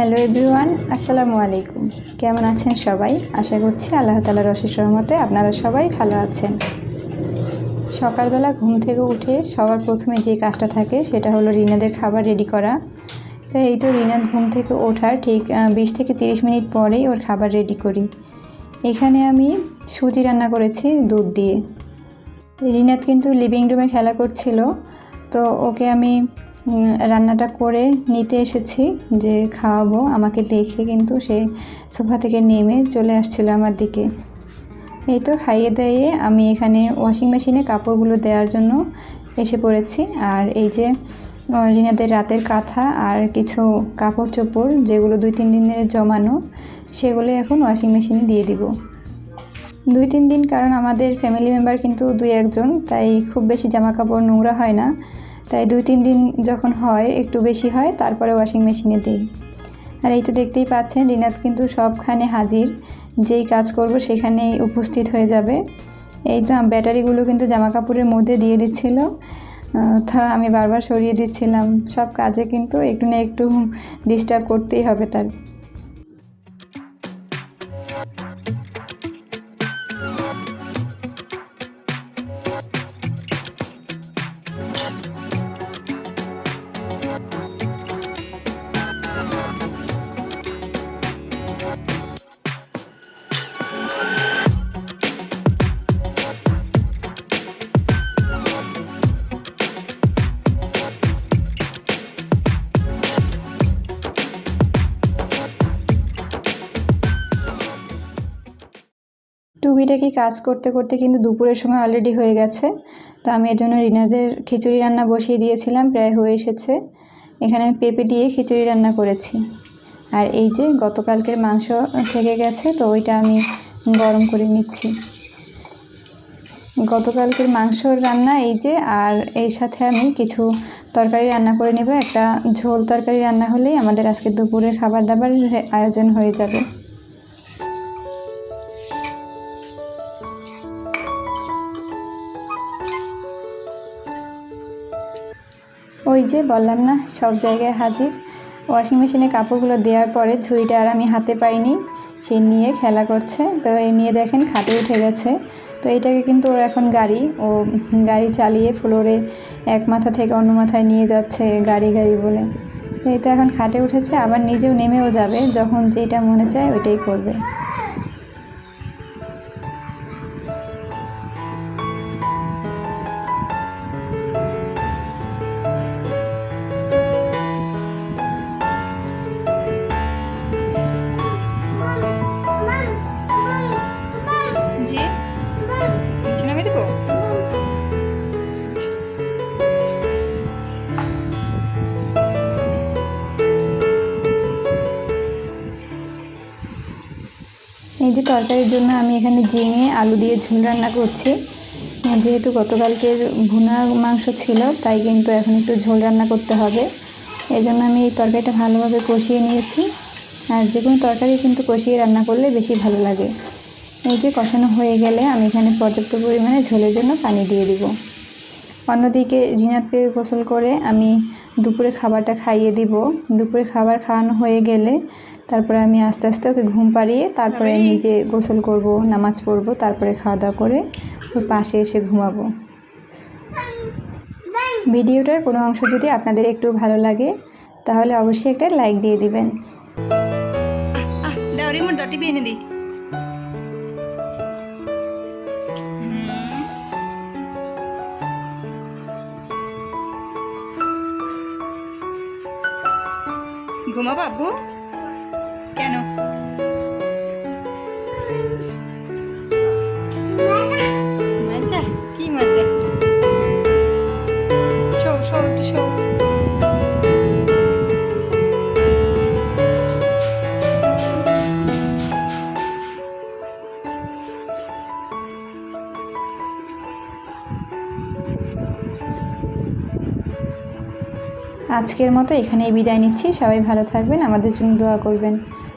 Hello everyone, আসসালামু আলাইকুম। কেমন আছেন সবাই? আশা করছি আল্লাহ তালার অশেষ রহমতে আপনারা সবাই ভালো আছেন। সকালবেলা ঘুম থেকে উঠে সবার প্রথমে যে কাজটা থাকে সেটা হলো রিনাদের খাবার রেডি করা। তো এই তো রিনাদ ঘুম থেকে ওঠার ঠিক বিশ থেকে তিরিশ মিনিট পরেই ওর খাবার রেডি করি। এখানে আমি সুজি রান্না করেছি দুধ দিয়ে। রিনাদ কিন্তু লিভিং রুমে খেলা করছিল, তো ওকে আমি রান্নাটা করে নিতে এসেছি যে খাওয়াবো, আমাকে দেখে কিন্তু সে সোফা থেকে নেমে চলে আসছিল আমার দিকে। এই তো খাইয়ে দাইয়ে আমি এখানে ওয়াশিং মেশিনে কাপড়গুলো দেওয়ার জন্য এসে পড়েছি। আর এই যে রিনাদের রাতের কাঁথা আর কিছু কাপড় চোপড় যেগুলো দুই তিন দিনের জমানো, সেগুলো এখন ওয়াশিং মেশিনে দিয়ে দিব। দুই তিন দিন কারণ আমাদের ফ্যামিলি মেম্বার কিন্তু দুই একজন, তাই খুব বেশি জামা কাপড় নোংরা হয় না। তাই দুই, তিন দিন যখন হয়, একটু বেশি হয়, তারপরে ওয়াশিং মেশিনে দিই। আর এই তো দেখতেই পাচ্ছেন, রিনাত কিন্তু সবখানে হাজির। যেই কাজ করব সেখানেই উপস্থিত হয়ে যাবে। এই তো ব্যাটারিগুলো কিন্তু জামা কাপড়ের মধ্যে দিয়ে দিচ্ছিল। তা আমি বারবার সরিয়ে দিচ্ছিলাম। সব কাজে কিন্তু একটু না একটু ডিস্টার্ব করতেই হবে তার। টুকিটাকি কাজ করতে করতে কিন্তু দুপুরের সময় অলরেডি হয়ে গেছে। তো আমি এর জন্য রিনাদের খিচুড়ি রান্না বসিয়ে দিয়েছিলাম, প্রায় হয়ে এসেছে। এখানে আমি পেঁপে দিয়ে খিচুড়ি রান্না করেছি। আর এই যে গতকালকের মাংস থেকে গেছে, তো ওইটা আমি গরম করে নিচ্ছি। গতকালকের মাংসর রান্না এই যে, আর এর সাথে আমি কিছু তরকারি রান্না করে নেব। একটা ঝোল তরকারি রান্না হলেই আমাদের আজকে দুপুরের খাবার দাবার আয়োজন হয়ে যাবে। ওই যে বললাম না, সব জায়গায় হাজির। ওয়াশিং মেশিনে কাপড়গুলো দেওয়ার পরে ঝুড়িটা আর আমি হাতে পাইনি। সে নিয়ে খেলা করছে। তো এই নিয়ে দেখেন খাটে উঠে গেছে। তো এটাকে কিন্তু ওর এখন গাড়ি। ও গাড়ি চালিয়ে ফ্লোরে এক মাথা থেকে অন্য মাথায় নিয়ে যাচ্ছে গাড়ি গাড়ি বলে। তো এই তো এখন খাটে উঠেছে, আবার নিজেও নেমেও যাবে। যখন যেটা মনে চায় ওইটাই করবে। এই যে তরকারির জন্য আমি এখানে ঝিঙে, আলু দিয়ে ঝোল রান্না করছি। যেহেতু গতকালকের ভুনা মাংস ছিল, তাই কিন্তু এখন একটু ঝোল রান্না করতে হবে। এই জন্য আমি এই তরকারিটা ভালোভাবে কষিয়ে নিয়েছি। আর যে কোনো তরকারি কিন্তু কষিয়ে রান্না করলে বেশি ভালো লাগে। এই যে কষানো হয়ে গেলে আমি এখানে পর্যাপ্ত পরিমাণে ঝোলের জন্য পানি দিয়ে দিব। অন্যদিকে রিনাতকে গোসল করে আমি দুপুরে খাবারটা খাইয়ে দিব। দুপুরে খাবার খাওয়ানো হয়ে গেলে তারপরে আমি আস্তে আস্তে ওকে ঘুম পাড়িয়ে তারপরে নিজে গোসল করব নামাজ পড়ব তারপরে খাওয়া দাওয়া করে ওর পাশে এসে ঘুমাবো। ভিডিওটার কোনো অংশ যদি আপনাদের একটু ভালো লাগে তাহলে অবশ্যই একটা লাইক দিয়ে দিবেন। ঘুমাবো আব্বু? কেন? আজকের মতো এখানেই বিদায় নিচ্ছি। সবাই ভালো থাকবেন আমাদের জন্য দোয়া করবেন।